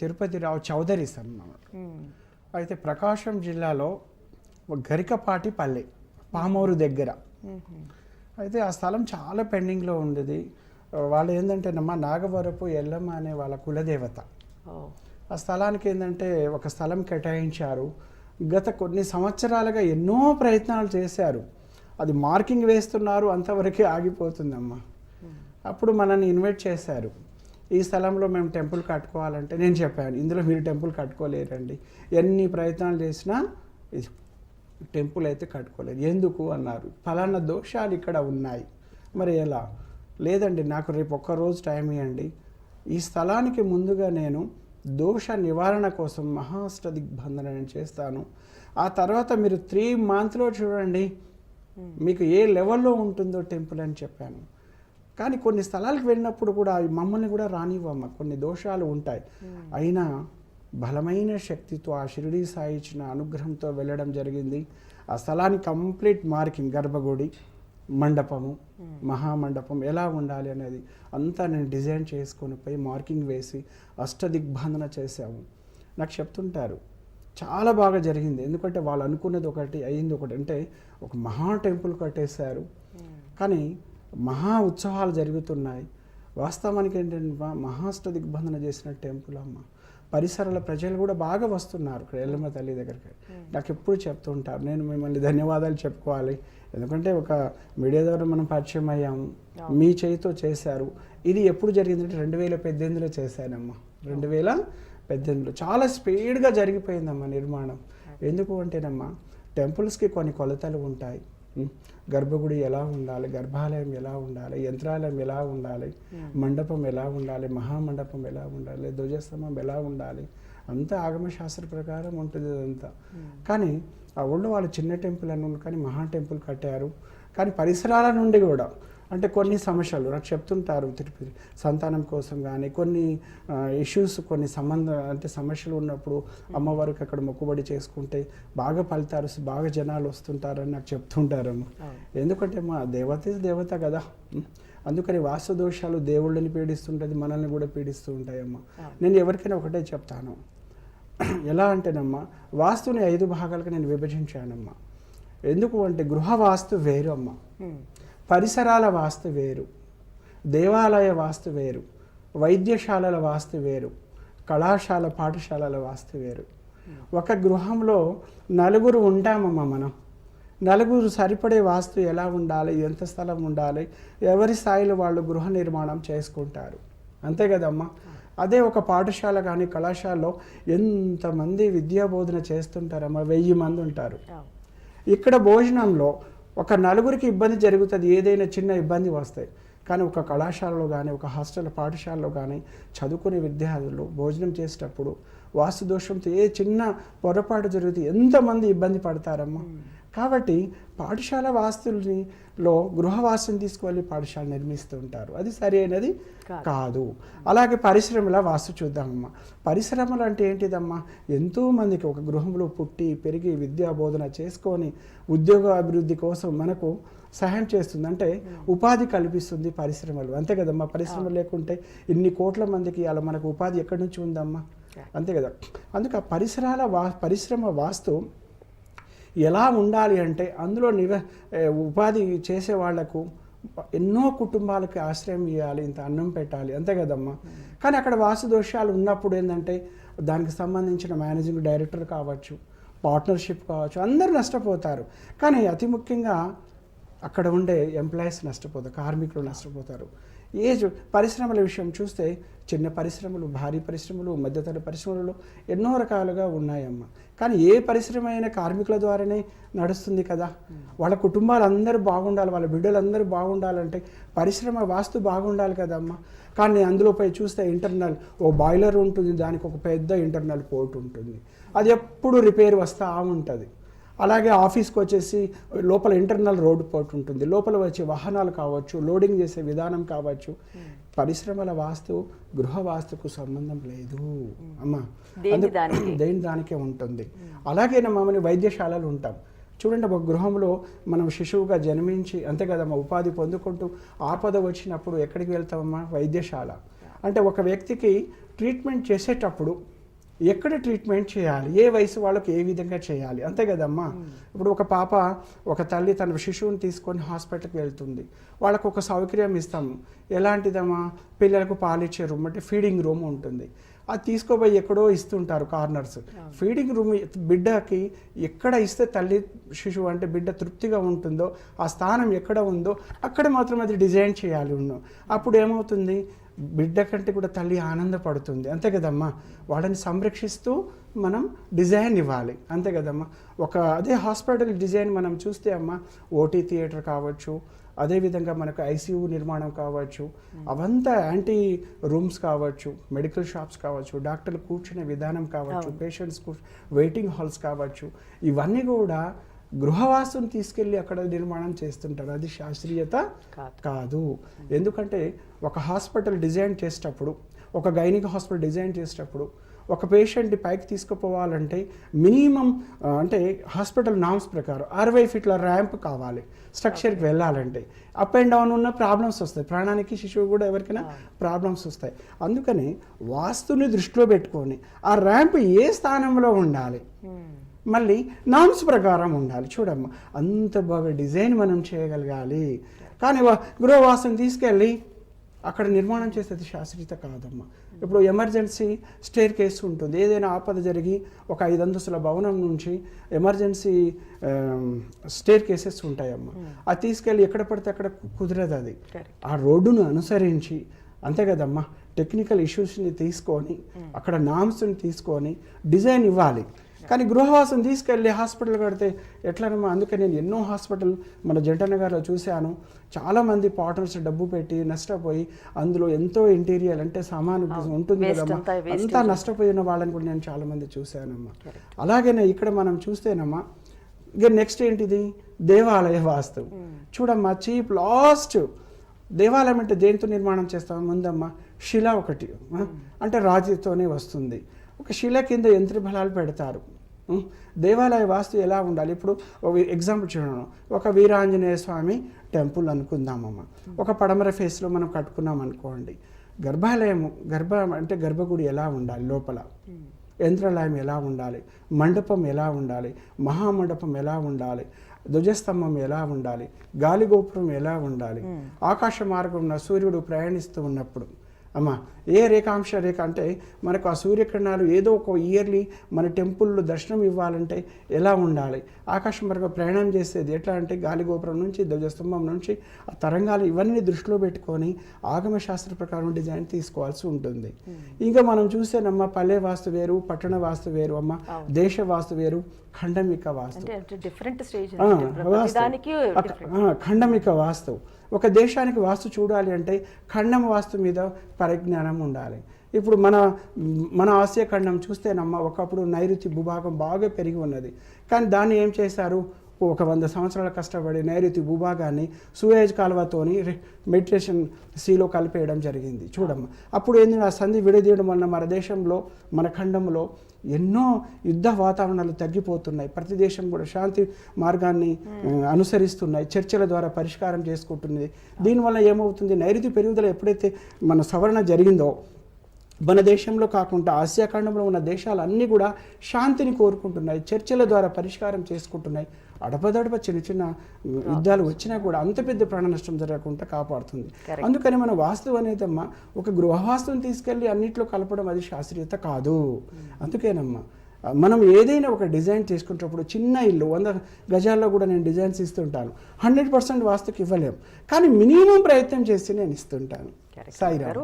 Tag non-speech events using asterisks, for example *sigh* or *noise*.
తిరుపతి రావు Chowdary sir అన్నమాట అయితే ప్రకాశం జిల్లాలో ఒక గరికపాటి పల్లె పామూరు దగ్గర. అయితే ఆ స్థలం చాలా పెండింగ్లో ఉండేది. వాళ్ళు ఏంటంటేనమ్మా నాగవరపు ఎల్లమ్మ అనే వాళ్ళ కులదేవత. ఆ స్థలానికి ఏంటంటే ఒక స్థలం కేటాయించారు. గత కొన్ని సంవత్సరాలుగా ఎన్నో ప్రయత్నాలు చేశారు. అది మార్కింగ్ వేస్తున్నారు అంతవరకే ఆగిపోతుందమ్మా. అప్పుడు మనల్ని ఇన్వైట్ చేశారు. ఈ స్థలంలో మేము టెంపుల్ కట్టుకోవాలంటే నేను చెప్పాను ఇందులో మీరు టెంపుల్ కట్టుకోలేరండి. ఎన్ని ప్రయత్నాలు చేసినా టెంపుల్ అయితే కట్టుకోలేదు. ఎందుకు అన్నారు? ఫలానా దోషాలు ఇక్కడ ఉన్నాయి. మరి ఎలా? లేదండి నాకు రేపు ఒక్క రోజు టైం ఇవ్వండి ఈ స్థలానికి ముందుగా నేను దోష నివారణ కోసం మహాష్ట దిగ్బంధన నేను చేస్తాను. ఆ తర్వాత మీరు త్రీ మంత్లో చూడండి మీకు ఏ లెవెల్లో ఉంటుందో టెంపుల్ అని చెప్పాను. కానీ కొన్ని స్థలాలకు వెళ్ళినప్పుడు కూడా అవి మమ్మల్ని కూడా రానివ్వమ్మ. కొన్ని దోషాలు ఉంటాయి. అయినా బలమైన శక్తితో ఆ షిరిడి సాయి ఇచ్చిన అనుగ్రహంతో వెళ్ళడం జరిగింది. ఆ స్థలానికి కంప్లీట్ మార్కింగ్ గర్భగుడి మండపము మహామండపం ఎలా ఉండాలి అనేది అంతా నేను డిజైన్ చేసుకొని పోయి మార్కింగ్ వేసి అష్టదిగ్బంధన చేశాము. నాకు చెప్తుంటారు చాలా బాగా జరిగింది. ఎందుకంటే వాళ్ళు అనుకున్నది ఒకటి అయింది ఒకటి. అంటే ఒక మహా టెంపుల్ కట్టేశారు. కానీ మహా ఉత్సవాలు జరుగుతున్నాయి. వాస్తవానికి ఏంటంటే మహాష్ట దిగ్బంధన చేసిన టెంపుల్ అమ్మ. పరిసరాల ప్రజలు కూడా బాగా వస్తున్నారు ఎల్లమ్మ తల్లి దగ్గరికి. నాకు ఎప్పుడు చెప్తుంటారు నేను మిమ్మల్ని ధన్యవాదాలు చెప్పుకోవాలి. ఎందుకంటే ఒక మీడియా ద్వారా మనం పరిచయం అయ్యాము మీ చేయితో చేశారు. ఇది ఎప్పుడు జరిగిందంటే రెండు వేల పద్దెనిమిదిలో చేశానమ్మా. రెండు వేల పద్దెనిమిదిలో. చాలా స్పీడ్గా జరిగిపోయిందమ్మా నిర్మాణం. ఎందుకు అంటేనమ్మా టెంపుల్స్కి కొన్ని కొలతలు ఉంటాయి? గర్భగుడి ఎలా ఉండాలి గర్భాలయం ఎలా ఉండాలి యంత్రాలయం ఎలా ఉండాలి మండపం ఎలా ఉండాలి మహామండపం ఎలా ఉండాలి ధ్వజస్తంభం ఎలా ఉండాలి అంతా ఆగమశాస్త్ర ప్రకారం ఉంటుంది అదంతా. కానీ ఆ ఊళ్ళో వాళ్ళు చిన్న టెంపుల్ అని కానీ మహా టెంపుల్ కట్టారు. కానీ పరిసరాల నుండి కూడా అంటే కొన్ని సమస్యలు. నాకు చెప్తుంటారు తిరుపతి సంతానం కోసం కానీ కొన్ని ఇష్యూస్ కొన్ని సంబంధ అంటే సమస్యలు ఉన్నప్పుడు అమ్మవారికి అక్కడ మొక్కుబడి చేసుకుంటే బాగా ఫలితారు బాగా జనాలు వస్తుంటారని నాకు చెప్తుంటారమ్మ. ఎందుకంటే మా దేవత దేవత కదా? అందుకని వాస్తు దోషాలు దేవుళ్ళని పీడిస్తుంటుంది మనల్ని కూడా పీడిస్తూ ఉంటాయమ్మా. నేను ఎవరికైనా ఒకటే చెప్తాను. *clears throat* ఎలా అంటేనమ్మా వాస్తుని ఐదు భాగాలుగా నేను విభజించానమ్మా. ఎందుకు అంటే గృహ వాస్తు వేరు అమ్మా. పరిసరాల వాస్తు వేరు దేవాలయ వాస్తు వేరు వైద్యశాలల వాస్తు వేరు కళాశాల పాఠశాలల వాస్తు వేరు. ఒక గృహంలో నలుగురు ఉంటామమ్మా మనం. నలుగురు సరిపడే వాస్తు ఎలా ఉండాలి ఎంత స్థలం ఉండాలి ఎవరి స్థాయిలో వాళ్ళు గృహ నిర్మాణం చేసుకుంటారు. అంతే కదమ్మా? అదే ఒక పాఠశాల కానీ కళాశాలలో ఎంతమంది విద్యా బోధన చేస్తుంటారమ్మా? వెయ్యి మంది ఉంటారు. ఇక్కడ భోజనంలో ఒక నలుగురికి ఇబ్బంది జరుగుతుంది ఏదైనా చిన్న ఇబ్బంది వస్తాయి. కానీ ఒక కళాశాలలో కానీ ఒక హాస్టల్ పాఠశాలలో కానీ చదువుకునే విద్యార్థులు భోజనం చేసేటప్పుడు వాస్తు దోషంతో ఏ చిన్న పొరపాటు జరిగితే ఎంతమంది ఇబ్బంది పడతారమ్మా. కాబట్టి పాఠశాల వాస్తుల్ని లో గృహ వాస్తుని తీసుకువెళ్ళి పాఠశాల నిర్మిస్తూ ఉంటారు. అది సరి అయినది కాదు. అలాగే పరిశ్రమల వాస్తు చూద్దామమ్మా. పరిశ్రమలు అంటే ఏంటిదమ్మా? ఎంతో మందికి ఒక గృహంలో పుట్టి పెరిగి విద్యా బోధన చేసుకొని ఉద్యోగ అభివృద్ధి కోసం మనకు సహాయం చేస్తుంది. అంటే ఉపాధి కల్పిస్తుంది పరిశ్రమలు. అంతే కదమ్మా? పరిశ్రమలు లేకుంటే ఇన్ని కోట్ల మందికి అలా మనకు ఉపాధి ఎక్కడి నుంచి ఉందమ్మా? అంతే కదా. అందుకే ఆ పరిసరాల వా పరిశ్రమ వాస్తు ఎలా ఉండాలి అంటే అందులో నివ ఉపాధి చేసే వాళ్ళకు ఎన్నో కుటుంబాలకి ఆశ్రయం ఇవ్వాలి ఇంత అన్నం పెట్టాలి అంతే కదమ్మా. కానీ అక్కడ వాస్తు దోషాలు ఉన్నప్పుడు ఏంటంటే దానికి సంబంధించిన మేనేజింగ్ డైరెక్టర్ కావచ్చు పార్ట్నర్షిప్ కావచ్చు అందరూ నష్టపోతారు. కానీ అతి ముఖ్యంగా అక్కడ ఉండే ఎంప్లాయీస్ నష్టపోతారు కార్మికులు నష్టపోతారు. ఏజ్ పరిశ్రమల విషయం చూస్తే చిన్న పరిశ్రమలు భారీ పరిశ్రమలు మధ్యతర పరిశ్రమలు ఎన్నో రకాలుగా ఉన్నాయమ్మా. కానీ ఏ పరిశ్రమ అయినా కార్మికుల ద్వారానే నడుస్తుంది కదా. వాళ్ళ కుటుంబాలు అందరూ బాగుండాలి వాళ్ళ బిడ్డలందరూ బాగుండాలంటే పరిశ్రమ వాస్తు బాగుండాలి కదమ్మా. కానీ అందులో చూస్తే ఇంటర్నల్ ఓ బాయిలర్ ఉంటుంది దానికి ఒక పెద్ద ఇంటర్నల్ పోర్ట్ ఉంటుంది. అది ఎప్పుడు రిపేర్ వస్తూ ఉంటుంది. అలాగే ఆఫీస్కి వచ్చేసి లోపల ఇంటర్నల్ రోడ్ పోర్ట్ ఉంటుంది. లోపల వచ్చే వాహనాలు కావచ్చు లోడింగ్ చేసే విధానం కావచ్చు పరిశ్రమల వాస్తు గృహ వాస్తుకు సంబంధం లేదు. అమ్మా? దేని *clears throat* దానికే? ఉంటుంది. అలాగే మమ్మల్ని వైద్యశాలలు ఉంటాం. చూడండి ఒక గృహంలో మనం శిశువుగా జన్మించి అంతే కదమ్మా ఉపాధి పొందుకుంటూ ఆపద వచ్చినప్పుడు ఎక్కడికి వెళ్తామమ్మా? వైద్యశాల. అంటే ఒక వ్యక్తికి ట్రీట్మెంట్ చేసేటప్పుడు ఎక్కడ ట్రీట్మెంట్ చేయాలి? ఏ వయసు వాళ్ళకి ఏ విధంగా చేయాలి? అంతే కదమ్మా. ఇప్పుడు ఒక పాప ఒక తల్లి తన శిశువుని తీసుకొని హాస్పిటల్కి వెళ్తుంది. వాళ్ళకు ఒక సౌకర్యం ఇస్తాము. ఎలాంటిదమ్మా? పిల్లలకు పాలిచ్చే రూమ్ అంటే ఫీడింగ్ రూమ్ ఉంటుంది. అది తీసుకోపోయి ఎక్కడో ఇస్తుంటారు కార్నర్స్. ఫీడింగ్ రూమ్ బిడ్డకి ఎక్కడ ఇస్తే తల్లి శిశువు అంటే బిడ్డ తృప్తిగా ఉంటుందో ఆ స్థానం ఎక్కడ ఉందో అక్కడ మాత్రం అది డిజైన్ చేయాలి. ఉన్నాం. అప్పుడు ఏమవుతుంది? బిడ్డ కంటే కూడా తల్లి ఆనందపడుతుంది. అంతే కదమ్మా. వాళ్ళని సంరక్షిస్తూ మనం డిజైన్ ఇవ్వాలి. అంతే కదమ్మా. ఒక అదే హాస్పిటల్ డిజైన్ మనం చూస్తే అమ్మా ఓటీ థియేటర్ కావచ్చు అదేవిధంగా మనకు ఐసీయూ నిర్మాణం కావచ్చు అవంతా యాంటీ రూమ్స్ కావచ్చు మెడికల్ షాప్స్ కావచ్చు డాక్టర్లు కూర్చునే విధానం కావచ్చు. పేషెంట్స్ వెయిటింగ్ హాల్స్ కావచ్చు ఇవన్నీ కూడా గృహవాసం తీసుకెళ్ళి అక్కడ నిర్మాణం చేస్తుంటారు. అది శాస్త్రీయత కాదు. ఎందుకంటే ఒక హాస్పిటల్ డిజైన్ చేసేటప్పుడు ఒక గైనిక్ హాస్పిటల్ డిజైన్ చేసేటప్పుడు ఒక పేషెంట్ని పైకి తీసుకుపోవాలంటే మినిమం అంటే హాస్పిటల్ నామ్స్ ప్రకారం అరవై ఫీట్ల ర్యాంప్ కావాలి. స్ట్రక్చర్కి వెళ్ళాలంటే అప్ అండ్ డౌన్ ఉన్న ప్రాబ్లమ్స్ వస్తాయి. ప్రాణానికి శిశువు కూడా ఎవరికైనా ప్రాబ్లమ్స్ వస్తాయి. అందుకని వాస్తుని దృష్టిలో పెట్టుకొని ఆ ర్యాంప్ ఏ స్థానంలో ఉండాలి? మళ్ళీ నామ్స్ ప్రకారం ఉండాలి. చూడమ్మా అంత బాగా డిజైన్ మనం చేయగలగాలి. కానీ గృహవాసం తీసుకెళ్ళి అక్కడ నిర్మాణం చేసేది శాస్త్రీయత కాదమ్మా. ఇప్పుడు ఎమర్జెన్సీ స్టేర్ కేసు ఉంటుంది. ఏదైనా ఆపద జరిగి ఒక ఐదు అంతస్తుల భవనం నుంచి ఎమర్జెన్సీ స్టేర్ కేసెస్ ఉంటాయమ్మా. అది తీసుకెళ్ళి ఎక్కడ పడితే అక్కడ కుదరదు అది. ఆ రోడ్డును అనుసరించి అంతే కదమ్మా టెక్నికల్ ఇష్యూస్ని తీసుకొని అక్కడ నామ్స్ని తీసుకొని డిజైన్ ఇవ్వాలి. కానీ గృహవాసం తీసుకెళ్ళి హాస్పిటల్ కడితే ఎట్లనమ్మా? అందుకే నేను ఎన్నో హాస్పిటల్ మన జంటనగర్లో చూశాను. చాలామంది పార్ట్నర్స్ డబ్బు పెట్టి నష్టపోయి అందులో ఎంతో ఇంటీరియర్ అంటే సామాను. ఉంటుంది కదమ్మా? అంతా. నష్టపోయిన వాళ్ళని కూడా నేను చాలామంది చూశానమ్మా. అలాగనే ఇక్కడ మనం చూస్తేనమ్మా ఇక నెక్స్ట్ ఏంటిది? దేవాలయ వాస్తు. చూడమ్మా చీప్ లాస్ట్ దేవాలయం అంటే దేంతో నిర్మాణం చేస్తాం? ముందమ్మా శిల ఒకటి. ఆ? అంటే రాజుతోనే వస్తుంది. ఒక శిల కింద యంత్ర బలాలు పెడతారు? దేవాలయ వాస్తు ఎలా ఉండాలి? ఇప్పుడు ఎగ్జాంపుల్ చూడను ఒక వీరాంజనేయ స్వామి టెంపుల్ అనుకుందామమ్మ. ఒక పడమర ఫేస్లో మనం కట్టుకున్నాం అనుకోండి. గర్భాలయం గర్భ అంటే గర్భగుడి ఎలా ఉండాలి లోపల? యంత్రాలయం ఎలా ఉండాలి? మండపం ఎలా ఉండాలి? మహామండపం ఎలా ఉండాలి? ధ్వజస్తంభం ఎలా ఉండాలి? గాలి గోపురం ఎలా ఉండాలి? ఆకాశ మార్గంలో సూర్యుడు ప్రయాణిస్తూ ఉన్నప్పుడు అమ్మ ఏ రేఖాంశ రేఖ అంటే మనకు ఆ సూర్యకిరణాలు ఏదో ఒక ఇయర్లీ మన టెంపుల్లో దర్శనం ఇవ్వాలంటే ఎలా ఉండాలి? ఆకాశ మార్గం ప్రయాణం చేసేది ఎట్లా అంటే గాలి గోపురం నుంచి ధ్వజస్తంభం నుంచి ఆ తరంగాలు ఇవన్నీ దృష్టిలో పెట్టుకొని ఆగమ శాస్త్ర ప్రకారం డిజైన్ తీసుకోవాల్సి ఉంటుంది. ఇంకా మనం చూసేనమ్మ పల్లె వాస్తు వేరు పట్టణ వాస్తు వేరు అమ్మ. దేశ వాస్తు వేరు ఖండమిక వాస్తు. డిఫరెంట్ స్టేజ్ ఖండమిక వాస్తు. ఒక దేశానికి వాస్తు చూడాలి అంటే ఖండం వాస్తు మీద పరిజ్ఞానం ఉండాలి. ఇప్పుడు మన మన ఆసియా ఖండం చూస్తేనమ్మా ఒకప్పుడు నైరుతి భూభాగం బాగా పెరిగి ఉన్నది. కానీ దాన్ని ఏం చేశారు? ఒక వంద సంవత్సరాల కష్టపడి నైరుతి భూభాగాన్ని సూయేజ్ కాలువతోని మెడిటేషన్ సీలో కలిపేయడం జరిగింది. చూడమ్మా. అప్పుడు ఏంది ఆ సంధి విడదీయడం వలన మన దేశంలో మన ఖండంలో ఎన్నో యుద్ధ వాతావరణాలు తగ్గిపోతున్నాయి. ప్రతి దేశం కూడా శాంతి మార్గాన్ని అనుసరిస్తున్నాయి. చర్చల ద్వారా పరిష్కారం చేసుకుంటున్నది దీనివల్ల ఏమవుతుంది? నైరుతి పెరుగుదల ఎప్పుడైతే మన సవరణ జరిగిందో మన దేశంలో కాకుండా ఆసియా ఖండంలో ఉన్న దేశాలన్నీ కూడా శాంతిని కోరుకుంటున్నాయి. చర్చల ద్వారా పరిష్కారం చేసుకుంటున్నాయి. అడపదడప చిన్న చిన్న యుద్ధాలు వచ్చినా కూడా అంత పెద్ద ప్రాణ నష్టం జరగకుండా కాపాడుతుంది. అందుకని మన వాస్తు అనేదమ్మా ఒక గృహవాస్తుని తీసుకెళ్ళి అన్నిట్లో కలపడం అది శాస్త్రీయత కాదు. అందుకేనమ్మా మనం ఏదైనా ఒక డిజైన్ చేసుకునేటప్పుడు చిన్న ఇల్లు వంద గజాల్లో కూడా నేను డిజైన్స్ ఇస్తుంటాను హండ్రెడ్ పర్సెంట్ వాస్తుకి ఇవ్వలేము కానీ మినిమం ప్రయత్నం చేసి నేను ఇస్తుంటాను. గారు